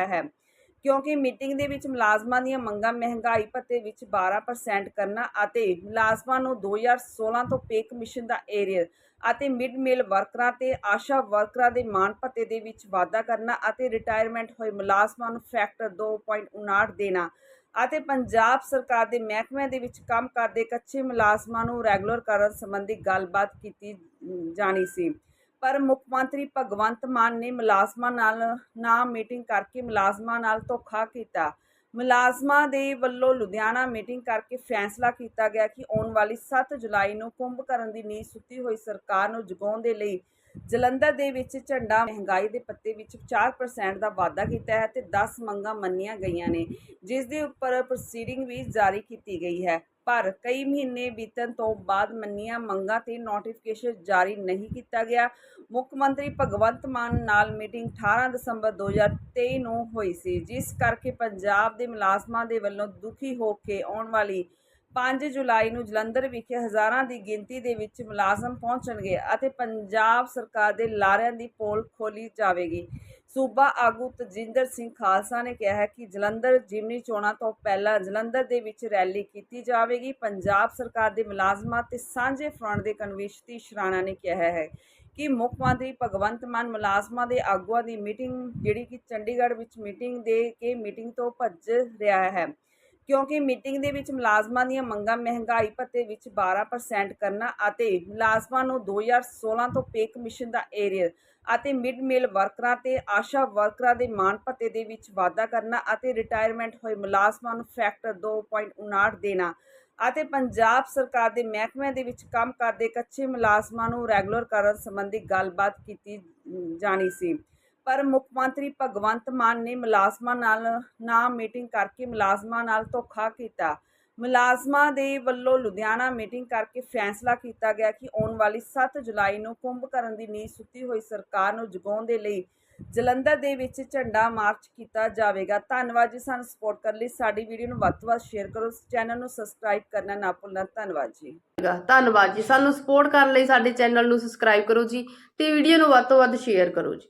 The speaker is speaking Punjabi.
ਹੈ। ਕਿਉਂਕਿ ਮੀਟਿੰਗ ਦੇ ਵਿੱਚ ਮੁਲਾਜ਼ਮਾਂ ਦੀਆਂ ਮੰਗਾਂ ਮਹਿੰਗਾਈ ਭੱਤੇ ਵਿੱਚ 12% ਕਰਨਾ ਅਤੇ ਮੁਲਾਜ਼ਮਾਂ ਨੂੰ 2016 ਤੋਂ ਪੇ ਕਮਿਸ਼ਨ ਦਾ ਏਰੀਅਰ ਅਤੇ ਮਿਡ ਮੇਲ ਵਰਕਰਾਂ ਤੇ ਆਸ਼ਾ ਵਰਕਰਾਂ ਦੇ ਮਾਣ ਭੱਤੇ ਦੇ ਵਿੱਚ ਵਾਧਾ ਕਰਨਾ ਅਤੇ ਰਿਟਾਇਰਮੈਂਟ ਹੋਏ ਮੁਲਾਜ਼ਮਾਂ ਨੂੰ ਫੈਕਟਰ 2.59 ਦੇਣਾ ਅਤੇ ਪੰਜਾਬ ਸਰਕਾਰ ਦੇ ਮਹਿਕਮਿਆਂ ਦੇ ਵਿੱਚ ਕੰਮ ਕਰਦੇ ਕੱਚੇ ਮੁਲਾਜ਼ਮਾਂ ਨੂੰ ਰੈਗੂਲਰ ਕਰਨ ਸੰਬੰਧੀ ਗੱਲਬਾਤ ਕੀਤੀ ਜਾਣੀ ਸੀ। ਪਰ ਮੁੱਖ ਮੰਤਰੀ ਭਗਵੰਤ ਮਾਨ ਨੇ ਮੁਲਾਜ਼ਮਾਂ ਨਾਲ ਨਾ ਮੀਟਿੰਗ ਕਰਕੇ ਮੁਲਾਜ਼ਮਾਂ ਨਾਲ ਧੋਖਾ ਕੀਤਾ। ਮੁਲਾਜ਼ਮਾਂ ਦੇ ਵੱਲੋਂ ਲੁਧਿਆਣਾ ਮੀਟਿੰਗ ਕਰਕੇ ਫੈਸਲਾ ਕੀਤਾ ਗਿਆ ਕਿ ਆਉਣ ਵਾਲੀ 7 ਜੁਲਾਈ ਨੂੰ ਕੁੰਭ ਕਰਨ ਦੀ ਨੀਂਦ ਸੁੱਤੀ ਹੋਈ ਸਰਕਾਰ ਨੂੰ ਜਗਾਉਣ ਦੇ ਲਈ ਜਲੰਧਰ ਦੇ ਵਿੱਚ ਝੰਡਾ ਮਹਿੰਗਾਈ ਦੇ ਪੱਤੇ ਵਿੱਚ 4% ਦਾ ਵਾਧਾ ਕੀਤਾ ਹੈ ਤੇ 10 ਮੰਗਾਂ ਮੰਨੀਆਂ ਗਈਆਂ ਨੇ, ਜਿਸ ਦੇ ਉੱਪਰ ਪ੍ਰੋਸੀਡਿੰਗ ਵੀ ਜਾਰੀ ਕੀਤੀ ਗਈ ਹੈ। ਪਰ ਕਈ ਮਹੀਨੇ ਬੀਤਣ ਤੋਂ ਬਾਅਦ ਮੰਨੀਆਂ ਮੰਗਾਂ ਤੇ ਨੋਟੀਫਿਕੇਸ਼ਨ ਜਾਰੀ ਨਹੀਂ ਕੀਤਾ ਗਿਆ। ਮੁੱਖ ਮੰਤਰੀ ਭਗਵੰਤ ਮਾਨ ਨਾਲ ਮੀਟਿੰਗ 18 ਦਸੰਬਰ 2023 ਨੂੰ ਹੋਈ ਸੀ, ਜਿਸ ਕਰਕੇ ਪੰਜਾਬ ਦੇ ਮੁਲਾਜ਼ਮਾਂ ਦੇ ਵੱਲੋਂ ਦੁਖੀ ਹੋ ਕੇ ਆਉਣ ਵਾਲੀ 5 ਜੁਲਾਈ ਨੂੰ ਜਲੰਧਰ ਵਿਖੇ ਹਜ਼ਾਰਾਂ ਦੀ ਗਿਣਤੀ ਦੇ ਵਿੱਚ ਮੁਲਾਜ਼ਮ ਪਹੁੰਚਣਗੇ ਅਤੇ ਪੰਜਾਬ ਸਰਕਾਰ ਦੇ ਲਾਰਿਆਂ ਦੀ ਪੋਲ ਖੋਲੀ ਜਾਵੇਗੀ। ਸੂਬਾ ਆਗੂ ਤਜਿੰਦਰ ਸਿੰਘ ਖਾਲਸਾ ਨੇ ਕਿਹਾ ਹੈ ਕਿ ਜਲੰਧਰ ਜਿਮਨੀ ਚੋਣਾਂ ਤੋਂ ਪਹਿਲਾਂ ਜਲੰਧਰ ਦੇ ਵਿੱਚ ਰੈਲੀ ਕੀਤੀ ਜਾਵੇਗੀ। ਪੰਜਾਬ ਸਰਕਾਰ ਦੇ ਮੁਲਾਜ਼ਮਾਂ ਤੇ ਸਾਂਝੇ ਫਰੰਟ ਦੇ ਕਨਵੀਸ਼ਤੀ ਸ਼ਰਾਣਾ ਨੇ ਕਿਹਾ ਹੈ ਕਿ ਮੁੱਖ ਮੰਤਰੀ ਭਗਵੰਤ ਮਾਨ ਮੁਲਾਜ਼ਮਾਂ ਦੇ ਆਗੂਆਂ ਦੀ ਮੀਟਿੰਗ ਜਿਹੜੀ ਕਿ ਚੰਡੀਗੜ੍ਹ ਵਿੱਚ ਮੀਟਿੰਗ ਦੇ ਕੇ ਮੀਟਿੰਗ ਤੋਂ ਭੱਜ ਰਿਹਾ ਹੈ। ਕਿਉਂਕਿ ਮੀਟਿੰਗ ਦੇ ਵਿੱਚ ਮੁਲਾਜ਼ਮਾਂ ਦੀਆਂ ਮੰਗਾਂ ਮਹਿੰਗਾਈ ਭੱਤੇ ਵਿੱਚ 12% ਕਰਨਾ ਅਤੇ ਮੁਲਾਜ਼ਮਾਂ ਨੂੰ 2016 ਤੋਂ ਪੇ ਕਮਿਸ਼ਨ ਦਾ ਏਰੀਅਰ ਅਤੇ ਮਿਡ ਮੇਲ ਵਰਕਰਾਂ ਤੇ ਆਸ਼ਾ ਵਰਕਰਾਂ ਦੇ ਮਾਣ ਭੱਤੇ ਦੇ ਵਿੱਚ ਵਾਧਾ ਕਰਨਾ ਅਤੇ ਰਿਟਾਇਰਮੈਂਟ ਹੋਏ ਮੁਲਾਜ਼ਮਾਂ ਨੂੰ ਫੈਕਟਰ 2.59 ਦੇਣਾ ਅਤੇ ਪੰਜਾਬ ਸਰਕਾਰ ਦੇ ਮਹਿਕਮਿਆਂ ਦੇ ਵਿੱਚ ਕੰਮ ਕਰਦੇ ਕੱਚੇ ਮੁਲਾਜ਼ਮਾਂ ਨੂੰ ਰੈਗੂਲਰ ਕਰਨ ਸੰਬੰਧੀ ਗੱਲਬਾਤ ਕੀਤੀ ਜਾਣੀ ਸੀ। ਪਰ ਮੁੱਖ ਮੰਤਰੀ ਭਗਵੰਤ ਮਾਨ ਨੇ ਮੁਲਾਜ਼ਮਾਂ ਨਾਲ ਨਾ ਮੀਟਿੰਗ ਕਰਕੇ ਮੁਲਾਜ਼ਮਾਂ ਨਾਲ ਧੋਖਾ ਕੀਤਾ। ਮੁਲਾਜ਼ਮਾਂ ਦੇ ਵੱਲੋਂ ਲੁਧਿਆਣਾ ਮੀਟਿੰਗ ਕਰਕੇ ਫੈਸਲਾ ਕੀਤਾ ਗਿਆ ਕਿ ਆਉਣ ਵਾਲੀ 7 ਜੁਲਾਈ ਨੂੰ ਕੁੰਭ ਕਰਨ ਦੀ ਨੀਂਦ ਸੁੱਤੀ ਹੋਈ ਸਰਕਾਰ ਨੂੰ ਜਗਾਉਣ ਦੇ ਲਈ ਜਲੰਧਰ ਦੇ ਵਿੱਚ ਝੰਡਾ ਮਾਰਚ ਕੀਤਾ ਜਾਵੇਗਾ। ਧੰਨਵਾਦ ਜੀ ਸਾਨੂੰ ਸਪੋਰਟ ਕਰਨ ਲਈ। ਸਾਡੀ ਵੀਡੀਓ ਨੂੰ ਵੱਧ ਤੋਂ ਵੱਧ ਸ਼ੇਅਰ ਕਰੋ। ਚੈਨਲ ਨੂੰ ਸਬਸਕ੍ਰਾਈਬ ਕਰਨਾ ਨਾ ਭੁੱਲਣਾ। ਧੰਨਵਾਦ ਜੀ। ਧੰਨਵਾਦ ਜੀ। ਸਾਨੂੰ ਸਪੋਰਟ ਕਰਨ ਲਈ ਸਾਡੇ ਚੈਨਲ ਨੂੰ ਸਬਸਕ੍ਰਾਈਬ ਕਰੋ ਜੀ ਤੇ ਵੀਡੀਓ ਨੂੰ ਵੱਧ ਤੋਂ ਵੱਧ ਸ਼ੇਅਰ ਕਰੋ ਜੀ।